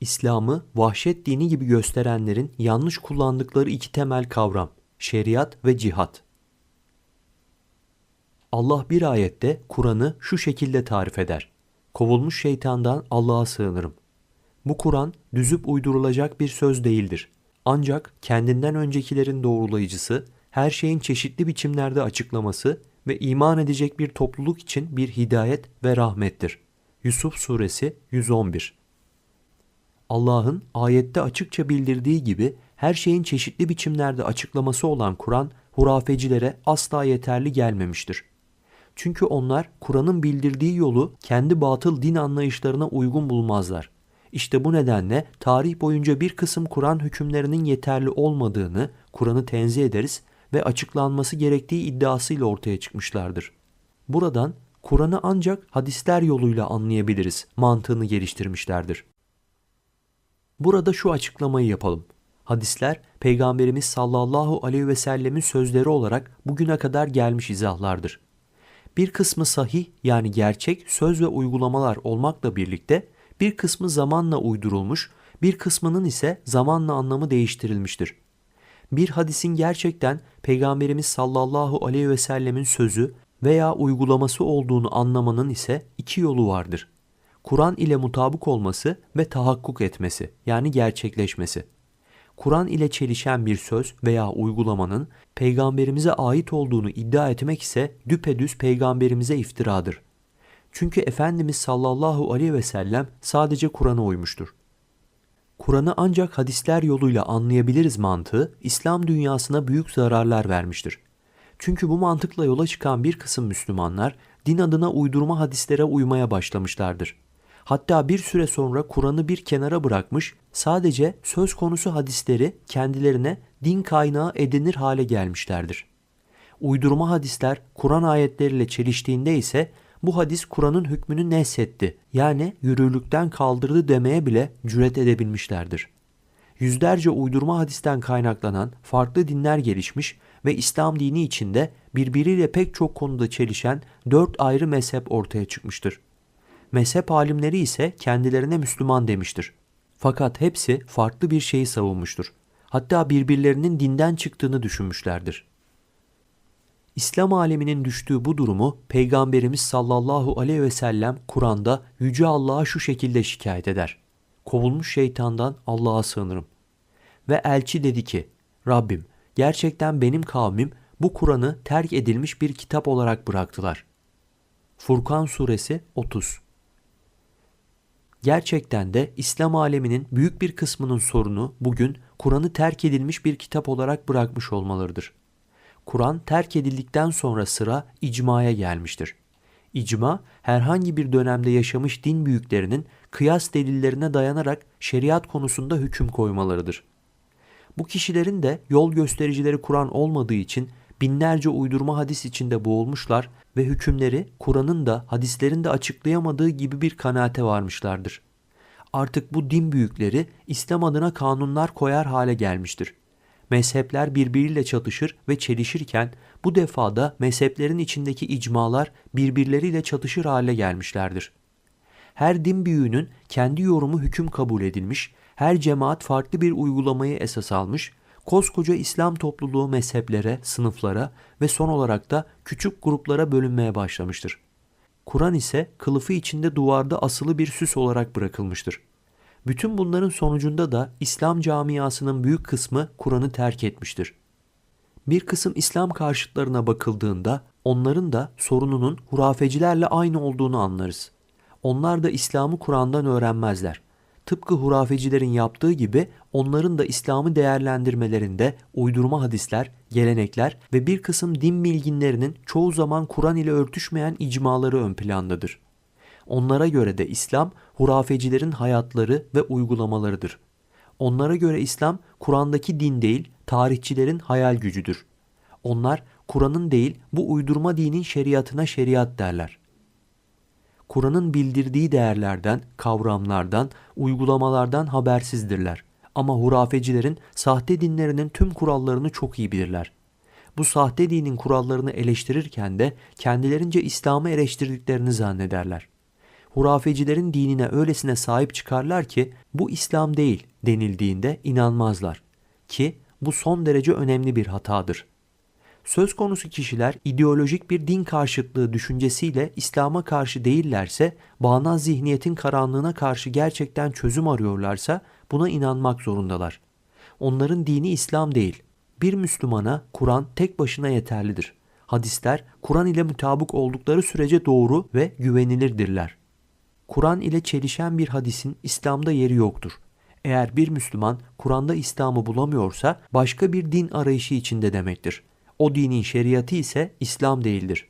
İslam'ı vahşet dini gibi gösterenlerin yanlış kullandıkları iki temel kavram, şeriat ve cihat. Allah bir ayette Kur'an'ı şu şekilde tarif eder. Kovulmuş şeytandan Allah'a sığınırım. Bu Kur'an düzüp uydurulacak bir söz değildir. Ancak kendinden öncekilerin doğrulayıcısı, her şeyin çeşitli biçimlerde açıklaması ve iman edecek bir topluluk için bir hidayet ve rahmettir. Yusuf Suresi 111 Allah'ın ayette açıkça bildirdiği gibi her şeyin çeşitli biçimlerde açıklaması olan Kur'an hurafecilere asla yeterli gelmemiştir. Çünkü onlar Kur'an'ın bildirdiği yolu kendi batıl din anlayışlarına uygun bulmazlar. İşte bu nedenle tarih boyunca bir kısım Kur'an hükümlerinin yeterli olmadığını Kur'an'ı tenzih ederiz ve açıklanması gerektiği iddiasıyla ortaya çıkmışlardır. Buradan Kur'an'ı ancak hadisler yoluyla anlayabiliriz mantığını geliştirmişlerdir. Burada şu açıklamayı yapalım. Hadisler Peygamberimiz sallallahu aleyhi ve sellemin sözleri olarak bugüne kadar gelmiş izahlardır. Bir kısmı sahih yani gerçek söz ve uygulamalar olmakla birlikte bir kısmı zamanla uydurulmuş, bir kısmının ise zamanla anlamı değiştirilmiştir. Bir hadisin gerçekten Peygamberimiz sallallahu aleyhi ve sellemin sözü veya uygulaması olduğunu anlamanın ise iki yolu vardır. Kur'an ile mutabık olması ve tahakkuk etmesi yani gerçekleşmesi. Kur'an ile çelişen bir söz veya uygulamanın peygamberimize ait olduğunu iddia etmek ise düpedüz peygamberimize iftiradır. Çünkü Efendimiz sallallahu aleyhi ve sellem sadece Kur'an'a uymuştur. Kur'an'ı ancak hadisler yoluyla anlayabiliriz mantığı İslam dünyasına büyük zararlar vermiştir. Çünkü bu mantıkla yola çıkan bir kısım Müslümanlar din adına uydurma hadislere uymaya başlamışlardır. Hatta bir süre sonra Kur'an'ı bir kenara bırakmış, sadece söz konusu hadisleri kendilerine din kaynağı edinir hale gelmişlerdir. Uydurma hadisler Kur'an ayetleriyle çeliştiğinde ise bu hadis Kur'an'ın hükmünü neshetti yani yürürlükten kaldırdı demeye bile cüret edebilmişlerdir. Yüzlerce uydurma hadisten kaynaklanan farklı dinler gelişmiş ve İslam dini içinde birbiriyle pek çok konuda çelişen dört ayrı mezhep ortaya çıkmıştır. Mezhep alimleri ise kendilerine Müslüman demiştir. Fakat hepsi farklı bir şeyi savunmuştur. Hatta birbirlerinin dinden çıktığını düşünmüşlerdir. İslam aleminin düştüğü bu durumu Peygamberimiz sallallahu aleyhi ve sellem Kur'an'da Yüce Allah'a şu şekilde şikayet eder. Kovulmuş şeytandan Allah'a sığınırım. Ve elçi dedi ki, Rabbim gerçekten benim kavmim bu Kur'an'ı terk edilmiş bir kitap olarak bıraktılar. Furkan suresi 30 Gerçekten de İslam aleminin büyük bir kısmının sorunu bugün Kur'an'ı terk edilmiş bir kitap olarak bırakmış olmalarıdır. Kur'an terk edildikten sonra sıra icmaya gelmiştir. İcma, herhangi bir dönemde yaşamış din büyüklerinin kıyas delillerine dayanarak şeriat konusunda hüküm koymalarıdır. Bu kişilerin de yol göstericileri Kur'an olmadığı için binlerce uydurma hadis içinde boğulmuşlar ve hükümleri Kur'an'ın da hadislerin de açıklayamadığı gibi bir kanaate varmışlardır. Artık bu din büyükleri İslam adına kanunlar koyar hale gelmiştir. Mezhepler birbiriyle çatışır ve çelişirken bu defada mezheplerin içindeki icmalar birbirleriyle çatışır hale gelmişlerdir. Her din büyüğünün kendi yorumu hüküm kabul edilmiş, her cemaat farklı bir uygulamayı esas almış, koskoca İslam topluluğu mezheplere, sınıflara ve son olarak da küçük gruplara bölünmeye başlamıştır. Kur'an ise kılıfı içinde duvarda asılı bir süs olarak bırakılmıştır. Bütün bunların sonucunda da İslam camiasının büyük kısmı Kur'an'ı terk etmiştir. Bir kısım İslam karşıtlarına bakıldığında onların da sorununun hurafecilerle aynı olduğunu anlarız. Onlar da İslam'ı Kur'an'dan öğrenmezler. Tıpkı hurafecilerin yaptığı gibi onların da İslam'ı değerlendirmelerinde uydurma hadisler, gelenekler ve bir kısım din bilginlerinin çoğu zaman Kur'an ile örtüşmeyen icmaları ön plandadır. Onlara göre de İslam hurafecilerin hayatları ve uygulamalarıdır. Onlara göre İslam Kur'an'daki din değil, tarihçilerin hayal gücüdür. Onlar Kur'an'ın değil bu uydurma dinin şeriatına şeriat derler. Kur'an'ın bildirdiği değerlerden, kavramlardan, uygulamalardan habersizdirler. Ama hurafecilerin sahte dinlerinin tüm kurallarını çok iyi bilirler. Bu sahte dinin kurallarını eleştirirken de kendilerince İslam'ı eleştirdiklerini zannederler. hurafecilerin dinine öylesine sahip çıkarlar ki bu İslam değil denildiğinde inanmazlar ki bu son derece önemli bir hatadır. Söz konusu kişiler ideolojik bir din karşıtlığı düşüncesiyle İslam'a karşı değillerse, bağnaz zihniyetin karanlığına karşı gerçekten çözüm arıyorlarsa buna inanmak zorundalar. Onların dini İslam değil. Bir Müslümana Kur'an tek başına yeterlidir. Hadisler Kur'an ile mutabık oldukları sürece doğru ve güvenilirdirler. Kur'an ile çelişen bir hadisin İslam'da yeri yoktur. Eğer bir Müslüman Kur'an'da İslam'ı bulamıyorsa başka bir din arayışı içinde demektir. O dinin şeriatı ise İslam değildir.